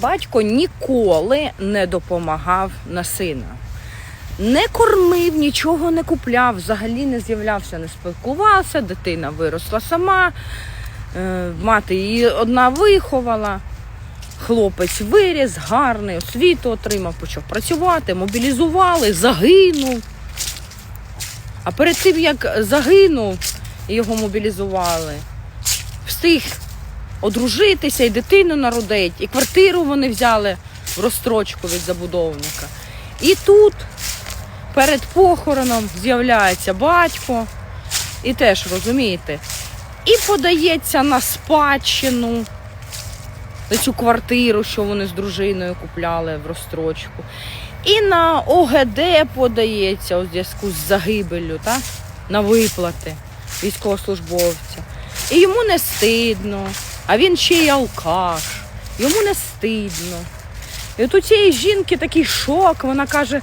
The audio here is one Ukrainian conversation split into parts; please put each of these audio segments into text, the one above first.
Батько ніколи не допомагав на сина. Не кормив, нічого не купляв, взагалі не з'являвся, не спілкувався, дитина виросла сама, е, мати її одна виховала. Хлопець виріс, гарний, освіту отримав, почав працювати, мобілізували, загинув. А перед тим, як загинув його мобілізували, встиг одружитися і дитину народить, і квартиру вони взяли в розстрочку від забудовника. І тут перед похороном з'являється батько, і теж розумієте, і подається на спадщину на цю квартиру, що вони з дружиною купляли в розстрочку. І на ОГД подається у зв'язку з загибеллю, так? на виплати військовослужбовця. І йому не стидно, а він ще й алкаш, йому не стидно. І от у цієї жінки такий шок, вона каже,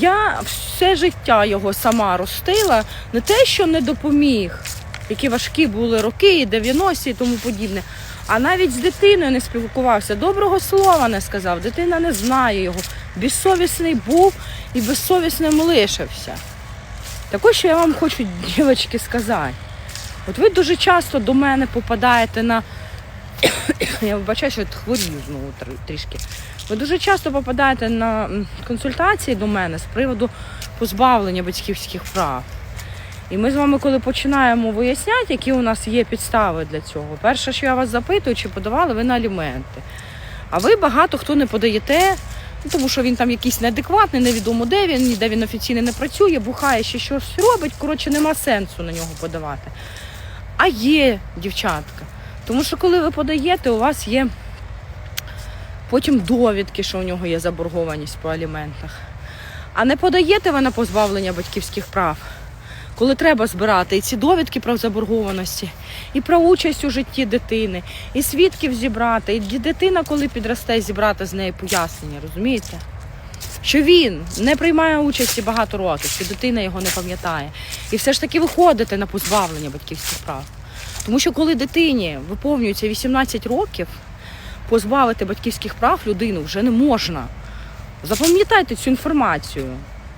я все життя його сама ростила, не те, що не допоміг, які важкі були роки, і 90 і тому подібне. А навіть з дитиною не спілкувався, доброго слова не сказав, дитина не знає його. Безсовісний був і безсовісним лишився. Також що я вам хочу, дівчатки, сказати. От ви дуже часто до мене попадаєте на. Я вибачаю, що хворію знову трішки. Ви дуже часто попадаєте на консультації до мене з приводу позбавлення батьківських прав. І ми з вами, коли починаємо виясняти, які у нас є підстави для цього, перше, що я вас запитую, чи подавали ви на аліменти. А ви багато хто не подаєте, ну, тому що він там якийсь неадекватний, невідомо де він, ніде він офіційно не працює, бухає, ще щось робить. Коротше, нема сенсу на нього подавати. А є, дівчатка. Тому що коли ви подаєте, у вас є потім довідки, що у нього є заборгованість по аліментах. А не подаєте ви на позбавлення батьківських прав, коли треба збирати і ці довідки про заборгованості, і про участь у житті дитини, і свідків зібрати, і дитина, коли підросте, зібрати з неї пояснення, розумієте? Що він не приймає участі багато років, що дитина його не пам'ятає. І все ж таки виходите на позбавлення батьківських прав. Тому що коли дитині виповнюється 18 років, позбавити батьківських прав людину вже не можна. Запам'ятайте цю інформацію.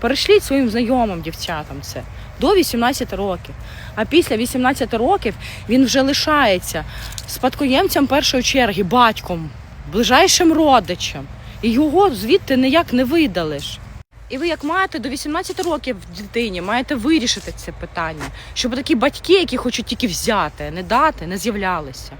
Перешліть своїм знайомим дівчатам це до 18 років. А після 18 років він вже лишається спадкоємцем першої черги, батьком, ближайшим родичем. І його звідти ніяк не видалиш. І ви, як маєте до 18 років дитині, маєте вирішити це питання, щоб такі батьки, які хочуть тільки взяти, не дати, не з'являлися.